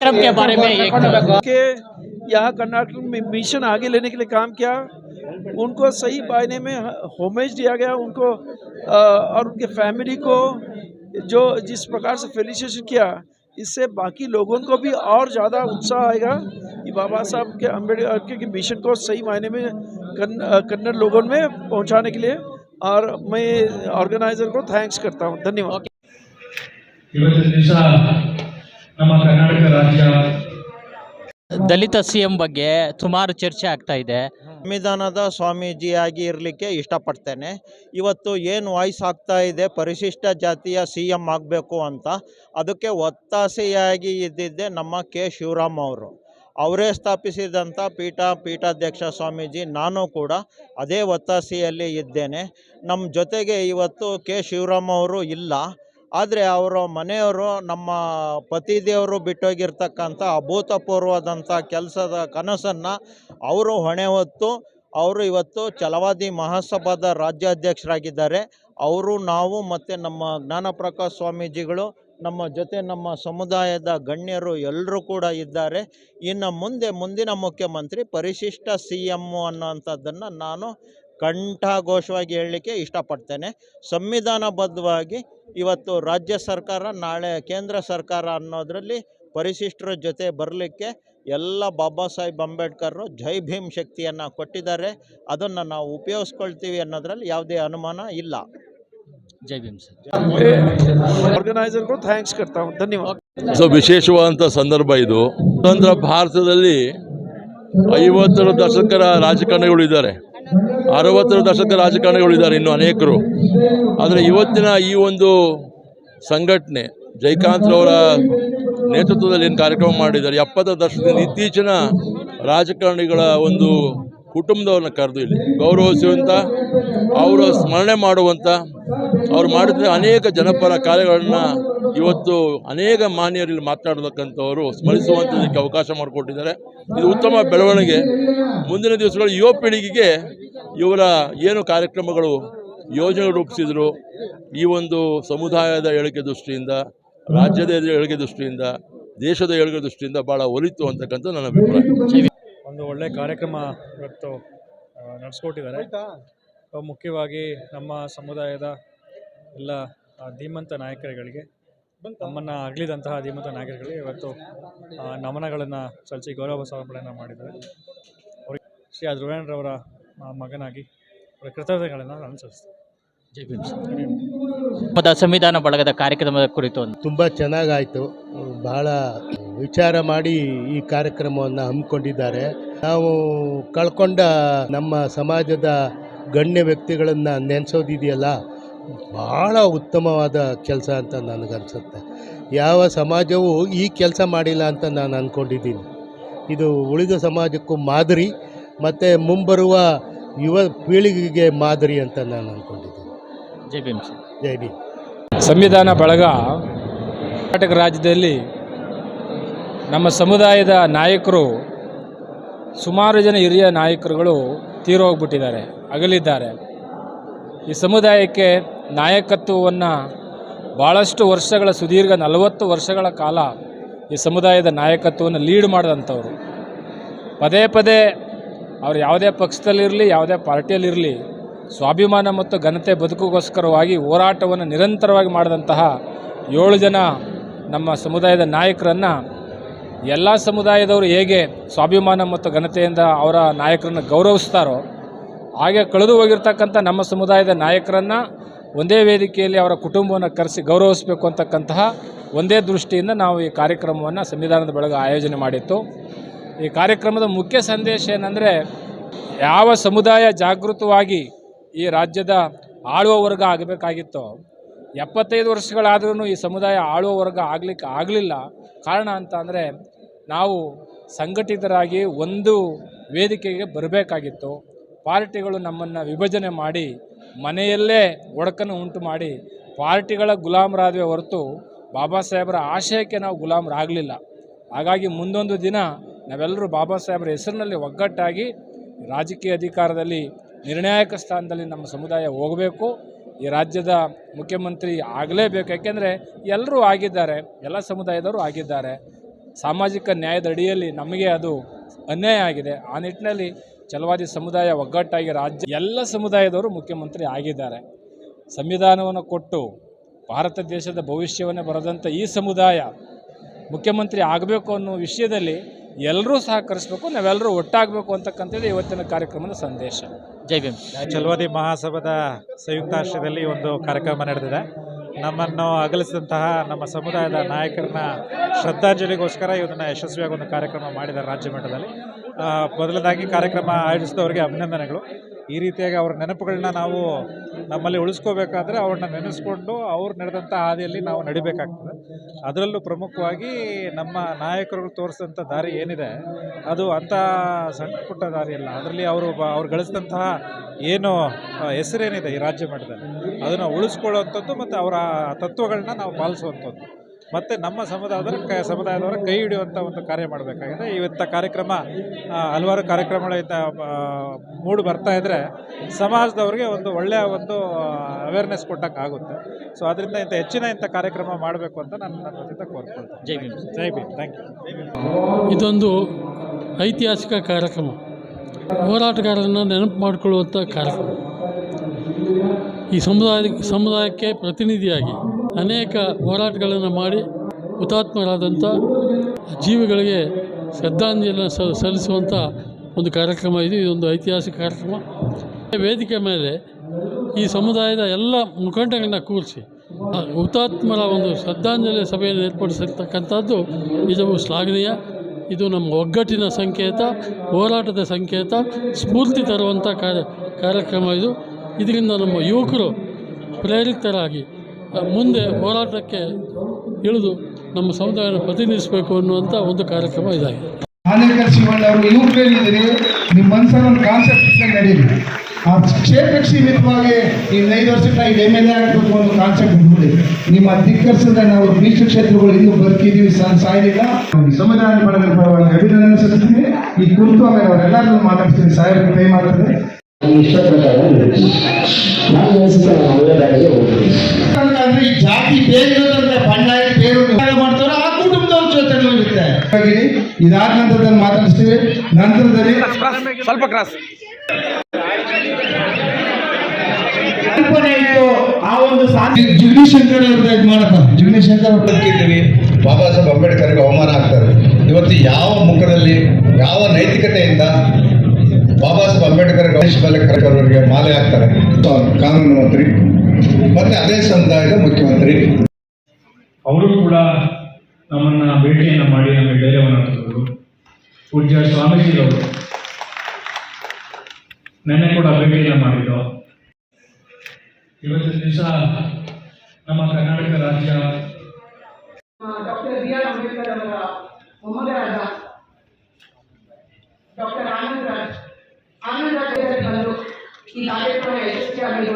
कार्यक्रम के बारे में के यहाँ कर्नाटक में मिशन आगे लेने के लिए काम किया। उनको सही मायने में होमेज दिया गया। उनको और उनके फैमिली को जो जिस प्रकार से फेलिसिटेशन किया इससे बाकी लोगों को भी और ज़्यादा उत्साह आएगा कि बाबा साहब के अंबेडकर के मिशन को सही मायने में कन्नड़ लोगों में पहुँचाने के लिए। और मैं ऑर्गेनाइजर को थैंक्स करता हूँ। धन्यवाद। ನಮ್ಮ ಕರ್ನಾಟಕ ರಾಜ್ಯ. ದಲಿತ ಸಿಎಂ ಬಗ್ಗೆ ಸುಮಾರು ಚರ್ಚೆ ಆಗ್ತಾ ಇದೆ. ಸಂವಿಧಾನದ ಸ್ವಾಮೀಜಿಯಾಗಿ ಇರಲಿಕ್ಕೆ ಇಷ್ಟಪಡ್ತೇನೆ. ಇವತ್ತು ಏನು ವಾಯ್ಸ್ ಆಗ್ತಾ ಇದೆ ಪರಿಶಿಷ್ಟ ಜಾತಿಯ ಸಿ ಎಂ ಆಗಬೇಕು ಅಂತ ಅದಕ್ಕೆ ಒತ್ತಾಸೆಯಾಗಿ ಇದ್ದಿದ್ದೆ ನಮ್ಮ ಕೆ. ಶಿವರಾಮ್ ಅವರು. ಅವರೇ ಸ್ಥಾಪಿಸಿದಂಥ ಪೀಠ ಪೀಠಾಧ್ಯಕ್ಷ ಸ್ವಾಮೀಜಿ ನಾನು ಕೂಡ ಅದೇ ಒತ್ತಾಸೆಯಲ್ಲಿ ಇದ್ದೇನೆ. ನಮ್ಮ ಜೊತೆಗೆ ಇವತ್ತು ಕೆ. ಶಿವರಾಮ್ ಅವರು ಇಲ್ಲ. ಆದರೆ ಅವರ ಮನೆಯವರು ನಮ್ಮ ಪತಿದೇವರು ಬಿಟ್ಟೋಗಿರ್ತಕ್ಕಂಥ ಅಭೂತಪೂರ್ವದಂಥ ಕೆಲಸದ ಕನಸನ್ನು ಅವರು ಹೊಣೆ ಹೊತ್ತು ಅವರು ಇವತ್ತು ಛಲವಾದಿ ಮಹಾಸಭಾದ ರಾಜ್ಯಾಧ್ಯಕ್ಷರಾಗಿದ್ದಾರೆ. ಅವರು, ನಾವು ಮತ್ತು ನಮ್ಮ ಜ್ಞಾನಪ್ರಕಾಶ್ ಸ್ವಾಮೀಜಿಗಳು, ನಮ್ಮ ಜೊತೆ ನಮ್ಮ ಸಮುದಾಯದ ಗಣ್ಯರು ಎಲ್ಲರೂ ಕೂಡ ಇದ್ದಾರೆ. ಇನ್ನು ಮುಂದೆ ಮುಂದಿನ ಮುಖ್ಯಮಂತ್ರಿ, ಪರಿಶಿಷ್ಟ ಸಿ ಎಮ್ಮು ನಾನು ಕಂಠಘೋಷವಾಗಿ ಹೇಳಲಿಕ್ಕೆ ಇಷ್ಟಪಡ್ತೇನೆ. ಸಂವಿಧಾನಬದ್ಧವಾಗಿ ಇವತ್ತು ರಾಜ್ಯ ಸರ್ಕಾರ ನಾಳೆ ಕೇಂದ್ರ ಸರ್ಕಾರ ಅನ್ನೋದರಲ್ಲಿ ಪರಿಶಿಷ್ಟರ ಜೊತೆ ಬರಲಿಕ್ಕೆ ಎಲ್ಲ ಬಾಬಾ ಸಾಹೇಬ್ ಅಂಬೇಡ್ಕರ್ ಜೈ ಭೀಮ್ ಶಕ್ತಿಯನ್ನು ಕೊಟ್ಟಿದ್ದಾರೆ. ಅದನ್ನು ನಾವು ಉಪಯೋಗಿಸ್ಕೊಳ್ತೀವಿ ಅನ್ನೋದ್ರಲ್ಲಿ ಯಾವುದೇ ಅನುಮಾನ ಇಲ್ಲ. ಜೈ ಭೀಮ್ ಸರ್. ಥ್ಯಾಂಕ್ಸ್ ಕರ್ತಾ ಧನ್ಯವಾದ. ಸೊ ವಿಶೇಷವಾದಂಥ ಸಂದರ್ಭ ಇದು. ಸ್ವತಂತ್ರ ಭಾರತದಲ್ಲಿ ಐವತ್ತರ ದಶಕರ ರಾಜಕಾರಣಿಗಳು ಇದ್ದಾರೆ. ಅರವತ್ತರ ದಶಕ ರಾಜಕಾರಣಿಗಳಿದ್ದಾರೆ ಇನ್ನು ಅನೇಕರು. ಆದರೆ ಇವತ್ತಿನ ಈ ಒಂದು ಸಂಘಟನೆ ಜಯಕಾಂತ್ರವರ ನೇತೃತ್ವದಲ್ಲಿ ಏನು ಕಾರ್ಯಕ್ರಮ ಮಾಡಿದ್ದಾರೆ, ಎಪ್ಪತ್ತರ ದಶಕದಿಂದ ಇತ್ತೀಚಿನ ರಾಜಕಾರಣಿಗಳ ಒಂದು ಕುಟುಂಬದವ್ರನ್ನ ಕರೆದು ಇಲ್ಲಿ ಗೌರವಿಸುವಂಥ ಅವರ ಸ್ಮರಣೆ ಮಾಡುವಂಥ ಅವ್ರು ಮಾಡಿದ ಅನೇಕ ಜನಪರ ಕಾರ್ಯಗಳನ್ನು ಇವತ್ತು ಅನೇಕ ಮಾನ್ಯರಲ್ಲಿ ಮಾತನಾಡತಕ್ಕಂಥವರು ಸ್ಮರಿಸುವಂಥದ್ದಕ್ಕೆ ಅವಕಾಶ ಮಾಡಿಕೊಟ್ಟಿದ್ದಾರೆ. ಇದು ಉತ್ತಮ ಬೆಳವಣಿಗೆ. ಮುಂದಿನ ದಿವಸಗಳು ಯುವ ಪೀಳಿಗೆಗೆ ಇವರ ಏನು ಕಾರ್ಯಕ್ರಮಗಳು ಯೋಜನೆ ರೂಪಿಸಿದರು ಈ ಒಂದು ಸಮುದಾಯದ ಏಳಿಗೆ ದೃಷ್ಟಿಯಿಂದ, ರಾಜ್ಯದ ಏಳಿಗೆ ದೃಷ್ಟಿಯಿಂದ, ದೇಶದ ಏಳಿಗೆ ದೃಷ್ಟಿಯಿಂದ ಭಾಳ ಒಲಿತು ಅಂತಕ್ಕಂಥ ನನ್ನ ಅಭಿಪ್ರಾಯ. ಒಂದು ಒಳ್ಳೆ ಕಾರ್ಯಕ್ರಮ ಇವತ್ತು ನಡೆಸ್ಕೊಟ್ಟಿದ್ದಾರೆ. ಮುಖ್ಯವಾಗಿ ನಮ್ಮ ಸಮುದಾಯದ ಎಲ್ಲ ಧೀಮಂತ ನಾಯಕರುಗಳಿಗೆ, ನಮ್ಮನ್ನು ಅಗಲಿದಂತಹ ಧೀಮಂತ ನಾಯಕರುಗಳಿಗೆ ಇವತ್ತು ನಮನಗಳನ್ನು ಸಲ್ಲಿಸಿ ಗೌರವ ಸಮರ್ಪಣೆಯನ್ನು ಮಾಡಿದ್ದಾರೆ. ಶ್ರೀ ಧ್ರುವೇಂದ್ರವರ ಮಗನಾಗಿ ಅವರ ಕೃತಜ್ಞತೆಗಳನ್ನು ನಾನು ಸಲ್ಲಿಸ್ತೇನೆ. ಜೈ ಭೀಮ್ ಸರ್. ಹಬ್ಬದ ಸಂವಿಧಾನ ಬಳಗದ ಕಾರ್ಯಕ್ರಮದ ಕುರಿತು ತುಂಬ ಚೆನ್ನಾಗಾಯಿತು. ಬಹಳ ವಿಚಾರ ಮಾಡಿ ಈ ಕಾರ್ಯಕ್ರಮವನ್ನು ಹಮ್ಮಿಕೊಂಡಿದ್ದಾರೆ. ನಾವು ಕಳ್ಕೊಂಡ ನಮ್ಮ ಸಮಾಜದ ಗಣ್ಯ ವ್ಯಕ್ತಿಗಳನ್ನು ನೆನೆಸೋದಿದೆಯಲ್ಲ? ಭಾಳ ಉತ್ತಮವಾದ ಕೆಲಸ ಅಂತ ನನಗನ್ಸುತ್ತೆ. ಯಾವ ಸಮಾಜವೂ ಈ ಕೆಲಸ ಮಾಡಿಲ್ಲ ಅಂತ ನಾನು ಅಂದ್ಕೊಂಡಿದ್ದೀನಿ ಇದು ಉಳಿದ ಸಮಾಜಕ್ಕೂ ಮಾದರಿ. ಮತ್ತು ಮುಂಬರುವ ಯುವ ಪೀಳಿಗೆಗೆ ಮಾದರಿ ಅಂತ ನಾನು ಅಂದ್ಕೊಂಡಿದ್ದೀನಿ ಜೈ ಭೀಮ್ ಸರ್. ಜೈ ಭೀಮ್. ಸಂವಿಧಾನ ಬಳಗ ಕರ್ನಾಟಕ ರಾಜ್ಯದಲ್ಲಿ ನಮ್ಮ ಸಮುದಾಯದ ನಾಯಕರು ಸುಮಾರು ಜನ ಹಿರಿಯ ನಾಯಕರುಗಳು ತೀರೋಗ್ಬಿಟ್ಟಿದ್ದಾರೆ ಅಗಲಿದ್ದಾರೆ. ಈ ಸಮುದಾಯಕ್ಕೆ ನಾಯಕತ್ವವನ್ನು ಭಾಳಷ್ಟು ವರ್ಷಗಳ ಸುದೀರ್ಘ ನಲವತ್ತು ವರ್ಷಗಳ ಕಾಲ ಈ ಸಮುದಾಯದ ನಾಯಕತ್ವವನ್ನು ಲೀಡ್ ಮಾಡಿದಂಥವ್ರು. ಪದೇ ಪದೇ ಅವ್ರು ಯಾವುದೇ ಪಕ್ಷದಲ್ಲಿರಲಿ, ಯಾವುದೇ ಪಾರ್ಟಿಯಲ್ಲಿರಲಿ ಸ್ವಾಭಿಮಾನ ಮತ್ತು ಘನತೆ ಬದುಕುಗೋಸ್ಕರವಾಗಿ ಹೋರಾಟವನ್ನು ನಿರಂತರವಾಗಿ ಮಾಡಿದಂತಹ ಏಳು ಜನ ನಮ್ಮ ಸಮುದಾಯದ ನಾಯಕರನ್ನು ಎಲ್ಲ ಸಮುದಾಯದವರು ಹೇಗೆ ಸ್ವಾಭಿಮಾನ ಮತ್ತು ಘನತೆಯಿಂದ ಅವರ ನಾಯಕರನ್ನು ಗೌರವಿಸ್ತಾರೋ, ಹಾಗೆ ಕಳೆದು ಹೋಗಿರ್ತಕ್ಕಂಥ ನಮ್ಮ ಸಮುದಾಯದ ನಾಯಕರನ್ನು ಒಂದೇ ವೇದಿಕೆಯಲ್ಲಿ ಅವರ ಕುಟುಂಬವನ್ನು ಕರೆಸಿ ಗೌರವಿಸಬೇಕು ಅಂತಕ್ಕಂತಹ ಒಂದೇ ದೃಷ್ಟಿಯಿಂದ ನಾವು ಈ ಕಾರ್ಯಕ್ರಮವನ್ನು ಸಂವಿಧಾನದ ಬೆಳಗ್ಗೆ ಆಯೋಜನೆ ಮಾಡಿತ್ತು. ಈ ಕಾರ್ಯಕ್ರಮದ ಮುಖ್ಯ ಸಂದೇಶ ಏನಂದರೆ, ಯಾವ ಸಮುದಾಯ ಜಾಗೃತವಾಗಿ ಈ ರಾಜ್ಯದ ಆಳುವ ವರ್ಗ ಆಗಬೇಕಾಗಿತ್ತೋ, ಎಪ್ಪತ್ತೈದು ವರ್ಷಗಳಾದ್ರೂ ಈ ಸಮುದಾಯ ಆಳುವ ವರ್ಗ ಆಗಲಿಕ್ಕೆ ಆಗಲಿಲ್ಲ. ಕಾರಣ ಅಂತ ಅಂದರೆ, ನಾವು ಸಂಘಟಿತರಾಗಿ ಒಂದು ವೇದಿಕೆಗೆ ಬರಬೇಕಾಗಿತ್ತು. ಪಾರ್ಟಿಗಳು ನಮ್ಮನ್ನು ವಿಭಜನೆ ಮಾಡಿ, ಮನೆಯಲ್ಲೇ ಒಡಕನ್ನು ಉಂಟು ಮಾಡಿ, ಪಾರ್ಟಿಗಳ ಗುಲಾಮರಾದವೇ ಹೊರತು ಬಾಬಾ ಸಾಹೇಬರ ಆಶಯಕ್ಕೆ ನಾವು ಗುಲಾಮರಾಗಲಿಲ್ಲ. ಹಾಗಾಗಿ ಮುಂದೊಂದು ದಿನ ನಾವೆಲ್ಲರೂ ಬಾಬಾ ಸಾಹೇಬರ ಹೆಸರಿನಲ್ಲಿ ಒಗ್ಗಟ್ಟಾಗಿ ರಾಜಕೀಯ ಅಧಿಕಾರದಲ್ಲಿ ನಿರ್ಣಾಯಕ ಸ್ಥಾನದಲ್ಲಿ ನಮ್ಮ ಸಮುದಾಯ ಹೋಗಬೇಕು. ಈ ರಾಜ್ಯದ ಮುಖ್ಯಮಂತ್ರಿ ಆಗಲೇಬೇಕು. ಯಾಕೆಂದರೆ ಎಲ್ಲರೂ ಆಗಿದ್ದಾರೆ, ಎಲ್ಲ ಸಮುದಾಯದವರು ಆಗಿದ್ದಾರೆ. ಸಾಮಾಜಿಕ ನ್ಯಾಯದ ಅಡಿಯಲ್ಲಿ ನಮಗೆ ಅದು ಅನ್ಯಾಯ ಆಗಿದೆ. ಆ ನಿಟ್ಟಿನಲ್ಲಿ ಚಲವಾದಿ ಸಮುದಾಯ ಒಗ್ಗಟ್ಟಾಗಿ ರಾಜ್ಯ, ಎಲ್ಲ ಸಮುದಾಯದವರು ಮುಖ್ಯಮಂತ್ರಿ ಆಗಿದ್ದಾರೆ. ಸಂವಿಧಾನವನ್ನು ಕೊಟ್ಟು ಭಾರತ ದೇಶದ ಭವಿಷ್ಯವನ್ನೇ ಬರೆದಂಥ ಈ ಸಮುದಾಯ ಮುಖ್ಯಮಂತ್ರಿ ಆಗಬೇಕು ಅನ್ನೋ ವಿಷಯದಲ್ಲಿ ಎಲ್ಲರೂ ಸಹಕರಿಸಬೇಕು ನಾವೆಲ್ಲರೂ ಒಟ್ಟಾಗಬೇಕು ಅಂತಕ್ಕಂಥದ್ದು ಇವತ್ತಿನ ಕಾರ್ಯಕ್ರಮದ ಸಂದೇಶ. ಜೈ ಭೀಮ್. ಚಲವಾದಿ ಮಹಾಸಭಾದ ಸಂಯುಕ್ತಾಶ್ರಯದಲ್ಲಿ ಒಂದು ಕಾರ್ಯಕ್ರಮ ನಡೆದಿದೆ. ನಮ್ಮನ್ನು ಅಗಲಿಸಿದಂತಹ ನಮ್ಮ ಸಮುದಾಯದ ನಾಯಕರನ್ನ ಶ್ರದ್ಧಾಂಜಲಿಗೋಸ್ಕರ ಇದನ್ನು ಯಶಸ್ವಿಯಾಗಿ ಒಂದು ಕಾರ್ಯಕ್ರಮ ಮಾಡಿದ್ದಾರೆ ರಾಜ್ಯ ಮಟ್ಟದಲ್ಲಿ. ಆ, ಮೊದಲನೇದಾಗಿ ಕಾರ್ಯಕ್ರಮ ಆಯೋಜಿಸಿದವರಿಗೆ ಅಭಿನಂದನೆಗಳು. ಈ ರೀತಿಯಾಗಿ ಅವರ ನೆನಪುಗಳನ್ನ ನಾವು ನಮ್ಮಲ್ಲಿ ಉಳಿಸ್ಕೋಬೇಕಾದ್ರೆ ಅವ್ರನ್ನ ನೆನೆಸ್ಕೊಂಡು ಅವ್ರು ನಡೆದಂಥ ಹಾದಿಯಲ್ಲಿ ನಾವು ನಡಿಬೇಕಾಗ್ತದೆ. ಅದರಲ್ಲೂ ಪ್ರಮುಖವಾಗಿ ನಮ್ಮ ನಾಯಕರು ತೋರಿಸಿದಂಥ ದಾರಿ ಏನಿದೆ, ಅದು ಅಂಥ ಸಣ್ಣ ಪುಟ್ಟ ದಾರಿ ಅಲ್ಲ ಅದರಲ್ಲಿ ಅವರು ಅವ್ರು ಗಳಿಸಿದಂತಹ ಏನು ಹೆಸರೇನಿದೆ ಈ ರಾಜ್ಯ ಮಟ್ಟದಲ್ಲಿ, ಅದನ್ನು ಉಳಿಸ್ಕೊಳ್ಳುವಂಥದ್ದು ಮತ್ತು ಅವರ ತತ್ವಗಳನ್ನ ನಾವು ಪಾಲಿಸುವಂಥದ್ದು. ಮತ್ತು ನಮ್ಮ ಸಮುದಾಯದ ಕ ಸಮುದಾಯದವರ ಕೈ ಹಿಡಿಯುವಂಥ ಒಂದು ಕಾರ್ಯ ಮಾಡಬೇಕಾಗಿದೆ. ಇವತ್ತ ಕಾರ್ಯಕ್ರಮ ಹಲವಾರು ಕಾರ್ಯಕ್ರಮಗಳ ಮೂಡಿ ಬರ್ತಾ ಇದ್ದರೆ ಸಮಾಜದವ್ರಿಗೆ ಒಂದು ಒಳ್ಳೆಯ ಒಂದು ಅವೇರ್ನೆಸ್ ಕೊಟ್ಟಕ್ಕೆ ಆಗುತ್ತೆ. ಸೊ ಅದರಿಂದ ಇಂಥ ಹೆಚ್ಚಿನ ಇಂಥ ಕಾರ್ಯಕ್ರಮ ಮಾಡಬೇಕು ಅಂತ ನಾನು ನನ್ನ ವತಿಯಿಂದ ಕೋರ್ಕೊಳ್ತೇನೆ. ಜೈ ಭೀಮ್. ಜೈ ಭೀಮ್. ಥ್ಯಾಂಕ್ ಯು ಇದೊಂದು ಐತಿಹಾಸಿಕ ಕಾರ್ಯಕ್ರಮ. ಹೋರಾಟಗಾರರನ್ನು ನೆನಪು ಮಾಡಿಕೊಳ್ಳುವಂಥ ಕಾರ್ಯಕ್ರಮ. ಈ ಸಮುದಾಯ ಸಮುದಾಯಕ್ಕೆ ಪ್ರತಿನಿಧಿಯಾಗಿ ಅನೇಕ ಹೋರಾಟಗಳನ್ನು ಮಾಡಿ ಹುತಾತ್ಮರಾದಂಥ ಜೀವಿಗಳಿಗೆ ಶ್ರದ್ಧಾಂಜಲಿಯನ್ನು ಸಲ್ಲಿಸುವಂಥ ಒಂದು ಕಾರ್ಯಕ್ರಮ ಇದು. ಇದೊಂದು ಐತಿಹಾಸಿಕ ಕಾರ್ಯಕ್ರಮ. ವೇದಿಕೆ ಮೇಲೆ ಈ ಸಮುದಾಯದ ಎಲ್ಲ ಮುಖಂಡಗಳನ್ನ ಕೂರಿಸಿ ಹುತಾತ್ಮರ ಒಂದು ಶ್ರದ್ಧಾಂಜಲಿ ಸಭೆಯನ್ನು ಏರ್ಪಡಿಸಿರ್ತಕ್ಕಂಥದ್ದು ನಿಜವೂ ಶ್ಲಾಘನೀಯ. ಇದು ನಮ್ಮ ಒಗ್ಗಟ್ಟಿನ ಸಂಕೇತ, ಹೋರಾಟದ ಸಂಕೇತ, ಸ್ಫೂರ್ತಿ ತರುವಂಥ ಕಾರ್ಯ ಕಾರ್ಯಕ್ರಮ ಇದು. ಇದರಿಂದ ನಮ್ಮ ಯುವಕರು ಪ್ರೇರಿತರಾಗಿ ಮುಂದೆ ಹೋರಾಟಕ್ಕೆ ಇಳಿದು ನಮ್ಮ ಸಮುದಾಯವನ್ನು ಪ್ರತಿನಿಧಿಸಬೇಕು ಅನ್ನುವಂಥ ಒಂದು ಕಾರ್ಯಕ್ರಮ ಇದಾಗಿದೆ. ಆನೇಕರ್ ಶಿವಣ್ಣ ಅವರು ಯುವಕರೇನಿದ್ದೀರಿ ನಿಮ್ಮ ಮನಸ್ಸಲ್ಲಿ ಒಂದು ಕಾನ್ಸೆಪ್ಟ್ ಇಟ್ಕೊಂಡು ನಡೀರಿ. ಆ ಕ್ಷೇತ್ರಕ್ಕೆ ಸೀಮಿತವಾಗಿ ಇನ್ನು ಐದು ವರ್ಷಕ್ಕೆ ಈಗ ಎಂ ಎಲ್ ಎ ಆಗಬೇಕು ಅನ್ನೋ ಕಾನ್ಸೆಪ್ಟ್ ಬಿಟ್ಬಿಡಿ ನಿಮ್ಮ ಧಿಕ್ಕರಿಸಿದ ನಾವು ಮೀಸಲು ಕ್ಷೇತ್ರಗಳು ಇನ್ನೂ ಬದುಕಿದ್ದೀವಿ ಸಹ ಸಾಯಲಿಲ್ಲ. ಈ ಸಮುದಾಯ ಬಳಗದ ಪರವಾಗಿ ಅಭಿನಂದನೆ ಸಲ್ಲಿಸ್ತೀನಿ. ಈ ಕುರಿತು ಆಮೇಲೆ ಅವರೆಲ್ಲರನ್ನೂ ಮಾತಾಡ್ತೀನಿ. ಸಾಹೇಬ್ ಟೈಮ್ ಆಗ್ತದೆ ಅಂದ್ರೆ ಈ ಜಾತಿ ಬೇರೆ ಇರೋದಂದ್ರೆ ಬಂಡಾಯ ಬೇರು ಮಾಡ್ತಾರೋ ಆ ಕುಟುಂಬದವ್ರ ಜೊತೆ ಇರುತ್ತೆ. ಇದಾದ ನಂತರದಲ್ಲಿ ಮಾತಾಡಿಸ್ತೀವಿ. ನಂತರದಲ್ಲಿ ಸ್ವಲ್ಪ ಕ್ರಾಸ್. ಆ ಒಂದು ಸಾಧ್ಯ ಜಗದೀಶ್ ಶಂಕರ್ ಅವ್ರದ್ದು ಇದು ಮಾಡಪ್ಪ. ಜಗದೀಶ್ ಶಂಕರ್ ಅವ್ರ ಬದುಕಿದ್ದೀವಿ ಬಾಬಾ ಸಾಹೇಬ್ ಅಂಬೇಡ್ಕರ್ಗೆ ಅವಮಾನ ಆಗ್ತಾರೆ ಇವತ್ತು ಯಾವ ಮುಖದಲ್ಲಿ ಯಾವ ನೈತಿಕತೆಯಿಂದ ಬಾಬಾ ಸಾಹೇಬ್ ಅಂಬೇಡ್ಕರ್ ಗಣೇಶ್ ಬಾಲಕರ್ ಅವರಿಗೆ ಮಾಲೆ ಹಾಕ್ತಾರೆ. ಕಾನೂನು ಮಂತ್ರಿ. ಮತ್ತೆ ಅದೇ ಸಮುದಾಯದ ಮುಖ್ಯಮಂತ್ರಿ. ಅವರು ಕೂಡ ನಮ್ಮನ್ನ ಭೇಟಿಯನ್ನು ಮಾಡಿ ನಮಗೆ ಧೈರ್ಯವನ್ನು ತಂದರು ಪೂಜ್ಯ ಸ್ವಾಮೀಜಿಯವರು ನೆನ್ನೆ ಕೂಡ ಭೇಟಿಯನ್ನು ಮಾಡಿದ್ದು ಇವತ್ತಿನ ದಿವಸ ನಮ್ಮ ಕರ್ನಾಟಕ ರಾಜ್ಯ ಡಾಕ್ಟರ್ ಬಿ ಆರ್ ಅಂಬೇಡ್ಕರ್ ಅವರ ಮೊಮ್ಮಗರಾದ ಡಾಕ್ಟರ್ ಆನಂದ್ ರಾಜ್ ಆನಂದ್ ರಾಜ್ ಅವರಿಗೆ ಬಂದು ಈ ಕಾರ್ಯಕ್ರಮ ಯಶಸ್ವಿಯಾಗಿ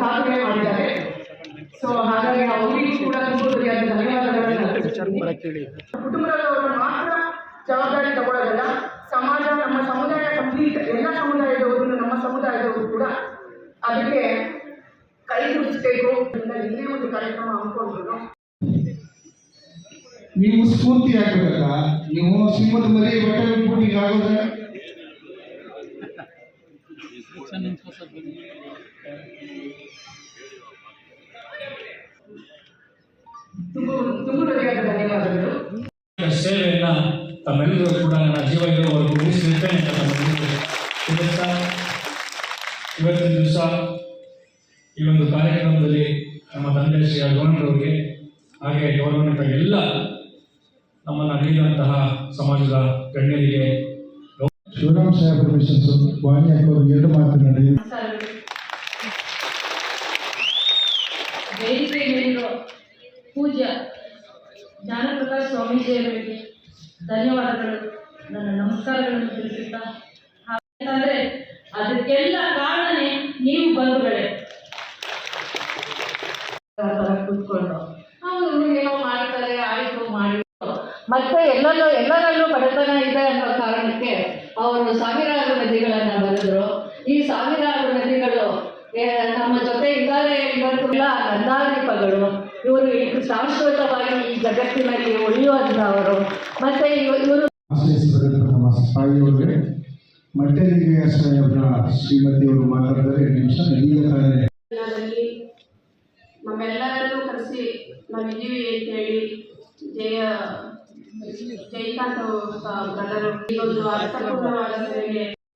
ಸಾಧನೆ ಮಾಡಿದ್ದಾರೆ. ಸೊ ಹಾಗಾಗಿ ಅವರಿಗೂ ಕೂಡ ತುಂಬ ಧನ್ಯವಾದಗಳನ್ನು. ಕುಟುಂಬದವರು ಮಾತ್ರ ಜವಾಬ್ದಾರಿ ತಗೊಳ್ಳೋದಲ್ಲ, ಸಮಾಜ ನಮ್ಮ ಸಮುದಾಯ ಕಂಪ್ಲೀಟ್, ಎಲ್ಲ ಸಮುದಾಯದವರು ನಮ್ಮ ಸಮುದಾಯದವರು ಕೂಡ ಅದಕ್ಕೆ ಕೈ ಅಂತ ಇಲ್ಲೇ ಒಂದು ಕಾರ್ಯಕ್ರಮ ಹಮ್ಮಿಕೊಂಡ್ರು. ನೀವು ಸ್ಫೂರ್ತಿ ಆಗ್ಬೇಕಲ್ಲ? ನೀವು ಸಿಂಹದ ಮರಿ ಬಟ್ಟೆ ಬಿಟ್ಬಿಟ್ಟು ತುಂಬ ತುಂಬ ಹೃದಯದ ಧನ್ಯವಾದಗಳು ಸೇವೆಯನ್ನ ತಮ್ಮೆಲ್ಲರೂ ಕೂಡ ನನ್ನ ಜೀವ ಇರುವವರೆಗೂ ಇವತ್ತಿನ ದಿವಸ ಈ ಒಂದು ಕಾರ್ಯಕ್ರಮದಲ್ಲಿ ನಮ್ಮ ತಂದೆ ಶ್ರೀ ಅಗವಣ್ಣರವರಿಗೆ ಹಾಗೆ ಗೌರವಾನ್ವಿತ ಎಲ್ಲ ನಮ್ಮನ್ನು ಅಗಲಿದಂತಹ ಸಮಾಜದ ಗಣ್ಯರಿಗೆ ಶಿವರಾಮ್ ಸಾಹೇಬ್ ಮಿಷನ್ಸ್ ವಾಣಿ ಎರಡು ಮಾತನಾಡಿ ವೇದಿಕೆ ಮೇಲಿರೋ ಪೂಜ್ಯ ಜ್ಞಾನಪ್ರಕಾಶ್ ಸ್ವಾಮೀಜಿಯವರಿಗೆ ಧನ್ಯವಾದಗಳು. ನನ್ನ ನಮಸ್ಕಾರಗಳನ್ನು ತಿಳಿಸುತ್ತಾ ಹಾಗಂತಂದ್ರೆ ಅದಕ್ಕೆಲ್ಲ ಕಾರಣನೇ ನೀವು ಬಂಧುಗಳೇ. ಕೂತ್ಕೊಂಡು. ಏನೋ ಮಾಡ್ತಾರೆ ಆಯ್ತು ಮಾಡಿ. ಮತ್ತೆ ಎಲ್ಲೋ ಎಲ್ಲರಲ್ಲೂ ಬಡತನ ಇದೆ ಅನ್ನೋ ಕಾರಣಕ್ಕೆ ಅವರು ಸಾವಿರಾರು ನದಿಗಳನ್ನ ಬರೆದರು. ಈ ಸಾವಿರಾರು ನದಿಗಳು ನಮ್ಮ ಜೊತೆ ಇದ್ದಾರೆ ಇವತ್ತು ಎಲ್ಲ ಇವರು ಶಾಶ್ವತವಾಗಿ ಈ ಜಗತ್ತಿನಲ್ಲಿ ಉಳಿಯುವಂಥವರು ಮತ್ತೆ ಇವರು ಮಟ್ಟರಿಗೆ ಶ್ರೀಮತಿಯವರು ಮಾತಾಡಿದರೆ ನಿಮಿಷ ನಡೆಯುತ್ತಾರೆ ನಮ್ಮೆಲ್ಲರನ್ನೂ ಕರೆಸಿ ನಾವಿದ್ದೀವಿ ಅಂತ ಹೇಳಿ ಜಯ ಜಯಕಾಂತ್ ಬ್ರದರ್ ಈ ಒಂದು ಅರ್ಥಪೂರ್ಣವಾದ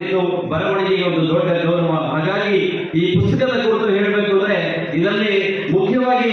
ಇದು ಬರವಣಿಗೆಗೆ ಒಂದು ದೊಡ್ಡ ಗೌರವ. ಹಾಗಾಗಿ ಈ ಪುಸ್ತಕದ ಕುರಿತು ಹೇಳಬೇಕು ಅಂದ್ರೆ ಇದರಲ್ಲಿ ಮುಖ್ಯವಾಗಿ